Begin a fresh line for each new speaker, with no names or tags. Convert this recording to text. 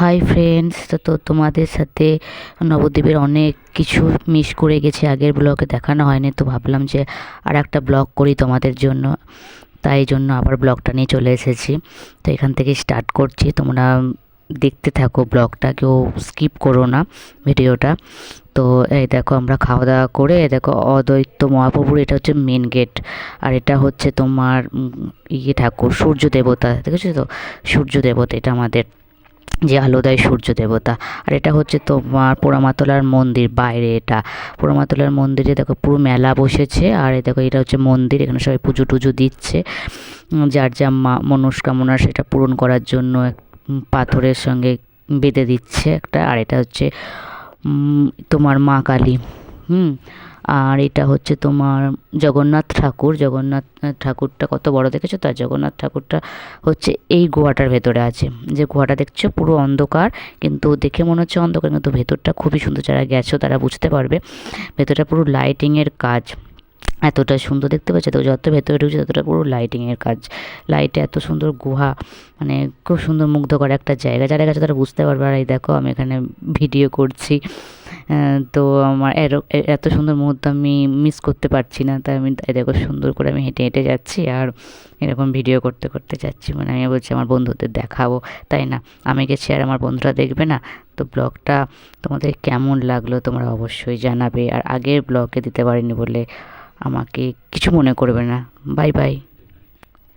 Hi friends তো তোমাদের সাথে নবদ্বীপের অনেক কিছু মিস করে গেছি। আগের ব্লগে দেখানো হয়নি, তো ভাবলাম যে আর একটা ব্লগ করি তোমাদের জন্য। তাই জন্য আবার ব্লগটা নিয়ে চলে এসেছি। তো এখান থেকে স্টার্ট করছি। তোমরা দেখতে থাকো ব্লগটা কেউ স্কিপ করো না ভিডিওটা তো এই দেখো আমরা খাওয়া দাওয়া করে দেখো অদ্বৈত মহাপ্রভুর, এটা হচ্ছে মেন গেট আর এটা হচ্ছে তোমার ইয়ে ঠাকুর, সূর্য দেবতা, দেখেছ তো? সূর্য দেবতা, এটা আমাদের। যে আলো দেয় সূর্য দেবতা। আর এটা হচ্ছে তোমার পোড়ামাতলার মন্দির, বাইরে এটা। পোড়ামাতলার মন্দিরে দেখো পুরো মেলা বসেছে, আর দেখো এটা হচ্ছে মন্দির, এখানে সবাই পুজো টুজো দিচ্ছে। যার যা মনস্কামনা সেটা পূরণ করার জন্য পাথরের সঙ্গে বেঁধে দিচ্ছে একটা। আর এটা হচ্ছে তোমার মা কালী। হুম। আর এটা হচ্ছে তোমার জগন্নাথ ঠাকুর। জগন্নাথ ঠাকুরটা কত বড় দেখেছ? তার জগন্নাথ ঠাকুরটা হচ্ছে এই গুহাটার ভেতরে আছে। যে গুহাটা দেখছ পুরো অন্ধকার, কিন্তু দেখে মনে হচ্ছে অন্ধকার, কিন্তু ভেতরটা খুবই সুন্দর। যারা গেছো তারা বুঝতে পারবে। ভেতরটা পুরো লাইটিংয়ের কাজ। এতটা সুন্দর দেখতে পাচ্ছ? তো যত ভেতরে ঢুকছে ততটা পুরো লাইটিংয়ের কাজ। লাইটে এত সুন্দর গুহা মানে খুব সুন্দর মুগ্ধকর একটা জায়গা। যারা গেছে তারা বুঝতে পারবে, আর এই দেখো, আমি এখানে ভিডিও করছি। তো আমার এত সুন্দর মুহূর্ত আমি মিস করতে পারছি না। তাই আমি দেখো সুন্দর করে আমি হেঁটে হেঁটে যাচ্ছি আর এরকম ভিডিও করতে করতে যাচ্ছি। মানে আমি বলছি আমার বন্ধুদের দেখাবো। তাই না? আমি গেছি আর আমার বন্ধুরা দেখবে না? তো ব্লগটা তোমাদের কেমন লাগল তোমরা অবশ্যই জানাবে। আর আগের ব্লগে দিতে পারিনি বলে আমাকে কিছু মনে করবে না। Bye bye